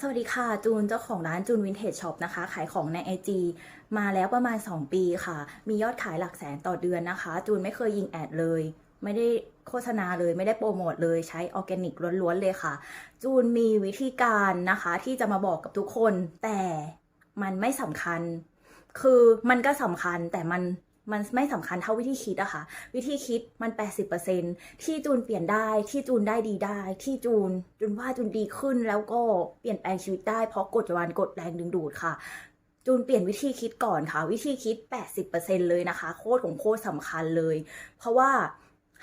สวัสดีค่ะ จูนเจ้าของร้านจูนวินเทจช็อปนะคะ ขายของใน IG มาแล้วประมาณ 2 ปีค่ะ มียอดขายหลักแสนต่อเดือนนะคะ จูนไม่เคยยิงแอดเลย ไม่ได้โฆษณาเลยไม่ได้โปรโมทเลยใช้ออร์แกนิกล้วนๆเลยค่ะ จูนมีวิธีการนะคะ ที่จะมาบอกกับทุกคน แต่มันไม่สำคัญ คือมันก็สำคัญแต่มัน มันไม่สำคัญเท่าวิธีคิดอะค่ะ วิธีคิดมัน 80%ที่จูนเปลี่ยนได้ที่จูนได้ดีได้ ที่จูนจูนว่าจูนดีขึ้นแล้วก็เปลี่ยนแปลงชีวิตได้เพราะกฎจวันกฎแรงดึงดูดค่ะจูนเปลี่ยนวิธีคิดก่อนค่ะ วิธีคิด 80%เลยนะคะ โคตรของโคตรสำคัญเลย เพราะว่า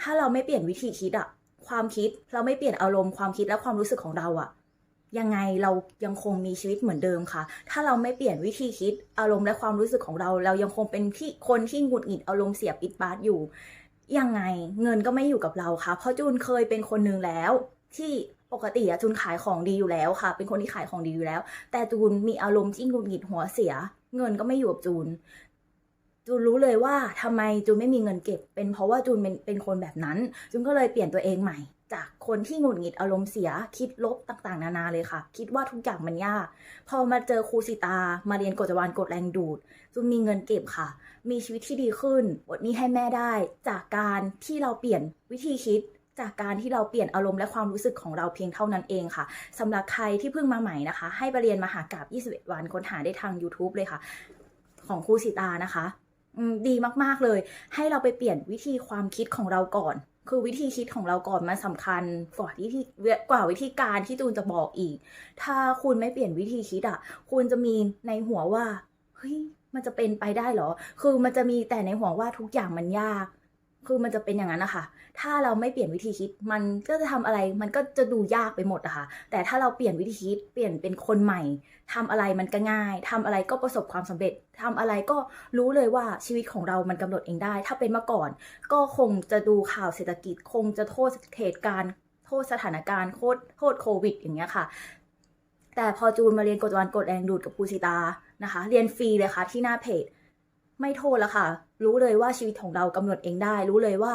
ถ้าเราไม่เปลี่ยนวิธีคิดอะความคิดเราไม่เปลี่ยนอารมณ์ความคิดและความรู้สึกของเราอะ ยังไงเรายังคงมีชีวิตเหมือนเดิมค่ะ ถ้าเราไม่เปลี่ยนวิธีคิดอารมณ์และความรู้สึกของเรา เรายังคงเป็นที่คนที่หงุดหงิดอารมณ์เสียปิดปาดอยู่ ยังไงเงินก็ไม่อยู่กับเราค่ะ เพราะจูนเคยเป็นคนหนึ่งแล้ว ที่ปกติอะจูนขายของดีอยู่แล้วค่ะ เป็นคนที่ขายของดีอยู่แล้ว แต่จูนมีอารมณ์ที่หงุดหงิดหัวเสีย เงินก็ไม่อยู่กับจูนจูนรู้เลยว่าทำไมจูนไม่มีเงินเก็บ เป็นเพราะว่าจูนเป็นเป็นคนแบบนั้นจูนก็เลยเปลี่ยนตัวเองใหม่ จากคนที่หงุดหงิดอารมณ์เสีย คิดลบต่างๆ นานาเลยค่ะ คิดว่าทุกอย่างมันยาก พอมาเจอครูสิตา มาเรียนกฎจวานกฎแรงดูดจนมีเงินเก็บค่ะ มีชีวิตที่ดีขึ้นปลดหนี้ให้แม่ได้ จากการที่เราเปลี่ยนวิธีคิดจากการที่เราเปลี่ยนอารมณ์และความรู้สึกของเราเพียงเท่านั้นเองค่ะสำหรับใครที่เพิ่งมาใหม่นะคะ ให้ไปเรียนมหากราบ21 วันค้นหาได้ทาง YouTube เลยค่ะ ของครูสิตานะคะดีมาก ๆ เลย ให้เราไปเปลี่ยนวิธีความคิดของเราก่อน คือวิธีคิดของเราก่อนมันสำคัญกว่าวิธีกว่าวิธีการที่จูนจะบอกอีก ถ้าคุณไม่เปลี่ยนวิธีคิดอะ คุณจะมีในหัวว่า เฮ้ย มันจะเป็นไปได้เหรอ คือมันจะมีแต่ในหัวว่าทุกอย่างมันยาก คือมันจะเป็นอย่างนั้นนะคะ ถ้าเราไม่เปลี่ยนวิธีคิด มันก็จะทำอะไร มันก็จะดูยากไปหมดอะค่ะ แต่ถ้าเราเปลี่ยนวิธีคิด เปลี่ยนเป็นคนใหม่ทำอะไรมันก็ง่ายทำอะไรก็ประสบความสำเร็จทำอะไรก็รู้เลยว่าชีวิตของเรา มันกำหนดเองได้ ถ้าเป็นเมื่อก่อน ก็คงจะดูข่าวเศรษฐกิจ คงจะโทษเหตุการณ์ โทษสถานการณ์ โทษโทษโควิด อย่างเงี้ยค่ะ แต่พอจูนมาเรียนกฎวันกฎแรงดูดกับครูสิตานะคะ เรียนฟรีเลยค่ะที่หน้าเพจ ไม่โทษแล้วค่ะ รู้เลยว่าชีวิตของเรากำหนดเองได้ รู้เลยว่า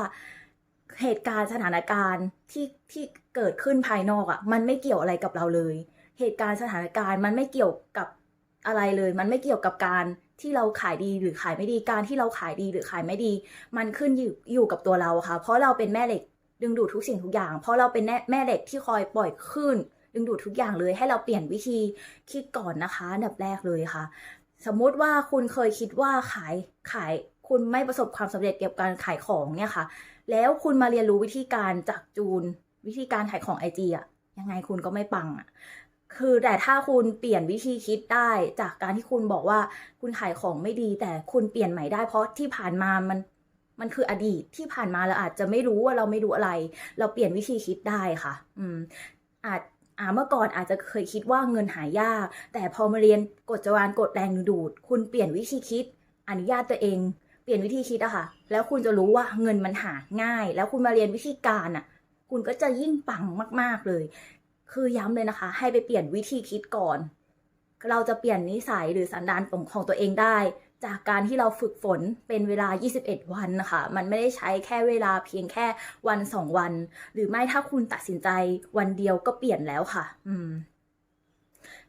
เหตุการณ์สถานการณ์ที่ที่เกิดขึ้นภายนอกอะ่ะ มันไม่เกี่ยวอะไรกับเราเลย เหตุการณ์สถานการณ์มันไม่เกี่ยวกับอะไรเลย มันไม่เกี่ยวกับการที่เราขายดีหรือขายไม่ดีการที่เราขายดีหรือขายไม่ดี มันขึ้นอยู่อยู่กับตัวเราค่ะ เพราะเราเป็นแม่เหล็กดึงดูดทุกสิ่งทุกอย่าง เพราะเราเป็นแม่แม่เหล็กที่คอยปล่อยขึ้นดึงดูดทุกอย่างเลย ให้เราเปลี่ยนวิธีคิดก่อนนะคะอันดับแรกเลยค่ะ สมมุติว่าคุณเคยคิดว่าขายขาย คุณไม่ประสบความสำเร็จเกี่ยวกับการขายของเนี่ยค่ะ แล้วคุณมาเรียนรู้วิธีการจากจูน วิธีการขายของไอจีอะยังไงคุณก็ไม่ปังอะคือแต่ถ้าคุณเปลี่ยนวิธีคิดได้จากการที่คุณบอกว่าคุณขายของไม่ดี แต่คุณเปลี่ยนใหม่ได้เพราะที่ผ่านมามันมันคืออดีตที่ผ่านมาเราอาจจะไม่รู้ว่าเราไม่รู้อะไร เราเปลี่ยนวิธีคิดได้ค่ะ อืม อาจอ่าเมื่อก่อนอาจจะเคยคิดว่าเงินหายาก แต่พอมาเรียนกฎจวานกฎแรงดูด คุณเปลี่ยนวิธีคิดอนุญาตตัวเอง เปลี่ยนวิธีคิดอะค่ะ แล้วคุณจะรู้ว่าเงินมันหาง่าย แล้วคุณมาเรียนวิธีการอะคุณก็จะยิ่งปังมาก ๆเลย คือย้ำเลยนะคะ ให้ไปเปลี่ยนวิธีคิดก่อน เราจะเปลี่ยนนิสัยหรือสันดานของของตัวเองได้ จากการที่เราฝึกฝนเป็นเวลา 21 วันนะคะ มันไม่ได้ใช้แค่เวลาเพียงแค่วันสองวัน หรือไม่ถ้าคุณตัดสินใจวันเดียวก็เปลี่ยนแล้วค่ะ อืม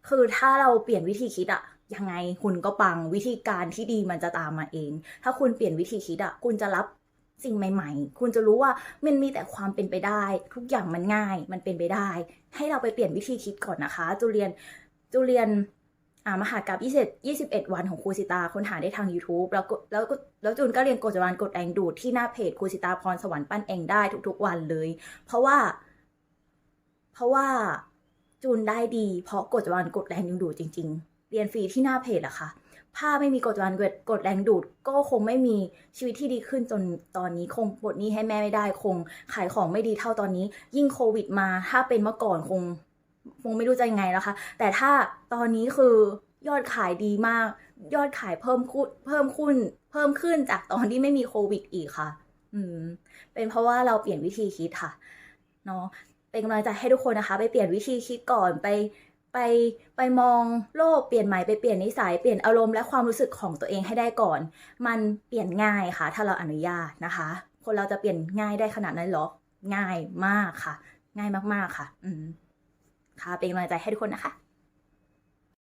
คือถ้าเราเปลี่ยนวิธีคิดอะยังไงคุณก็ปังวิธีการที่ดีมันจะตามมาเอง ถ้าคุณเปลี่ยนวิธีคิดอะคุณจะรับสิ่งใหม่ ๆ คุณจะรู้ว่ามันมีแต่ความเป็นไปได้ ทุกอย่างมันง่าย มันเป็นไปได้ ให้เราไปเปลี่ยนวิธีคิดก่อนนะคะ จูเรียนจูเรียนอ่ามหากราบ20 21 วันของครูสิตาค้นหาได้ทาง YouTube แล้วก็แล้วก็แล้วจูนก็เรียนกฎจวานกฎแรงดูดที่หน้าเพจครูสิตาพรสวรรค์ปั้นเองได้ทุกๆวันเลย เพราะว่า เพราะว่า จูนได้ดีเพราะกฎจวานกฎแรงดึงดูดจริง ๆ เรียนฟรีที่หน้าเพจอะค่ะ ถ้าไม่มีกฎจวานกฎแรงดูด ก็คงไม่มีชีวิตที่ดีขึ้นจนตอนนี้คงปลดหนี้ให้แม่ไม่ได้คงขายของไม่ดีเท่าตอนนี้ ยิ่งโควิดมา ถ้าเป็นเมื่อก่อนคงคงไม่รู้จะยังไงแล้วค่ะ แต่ถ้าตอนนี้คือยอดขายดีมาก ยอดขายเพิ่มขึ้นเพิ่มขึ้น เพิ่มขึ้นจากตอนที่ไม่มีโควิดอีกค่ะ อืม เป็นเพราะว่าเราเปลี่ยนวิธีคิดค่ะ เนาะ เป็นกำลังใจให้ทุกคนนะคะ ไปเปลี่ยนวิธีคิดก่อนไปไปไปมองโลกเปลี่ยนใหม่ไปเปลี่ยนนิสัยเปลี่ยนอารมณ์และความรู้สึกของตัวเองให้ได้ก่อน มันเปลี่ยนง่ายค่ะ ถ้าเราอนุญาตนะคะ คนเราจะเปลี่ยนง่ายได้ขนาดนั้นหรอ ง่ายมากค่ะ ง่ายมากๆค่ะ อืมค่ะเป็นกำลังใจให้ทุกคนนะคะ